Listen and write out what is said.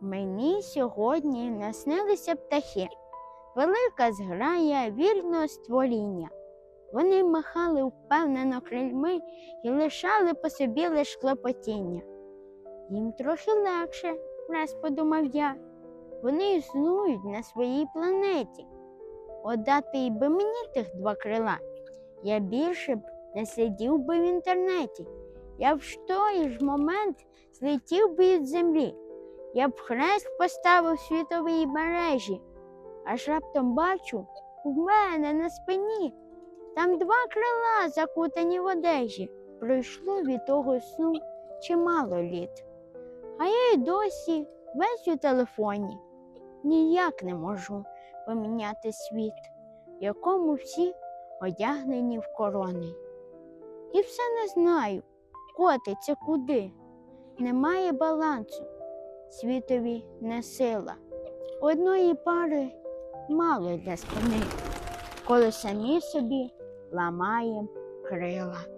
Мені сьогодні наснилися птахи, велика зграя вільного створіння. Вони махали впевнено крильми і лишали по собі лиш клопотіння. Їм трохи легше, враз подумав я. Вони існують на своїй планеті. Отдати й би мені тих два крила. Я більше б не сидів би в інтернеті. Я в той ж момент злетів би від землі. Я б хрест поставив світовій мережі. Аж раптом бачу, у мене на спині там два крила закутані в одежі. Пройшло від того сну чимало літ. А я й досі весь у телефоні. Ніяк не можу поміняти світ, в якому всі одягнені в корони. І все не знаю, котиться куди. Немає балансу, світові не сила. Одної пари мало для спини, коли самі собі ламаєм крила.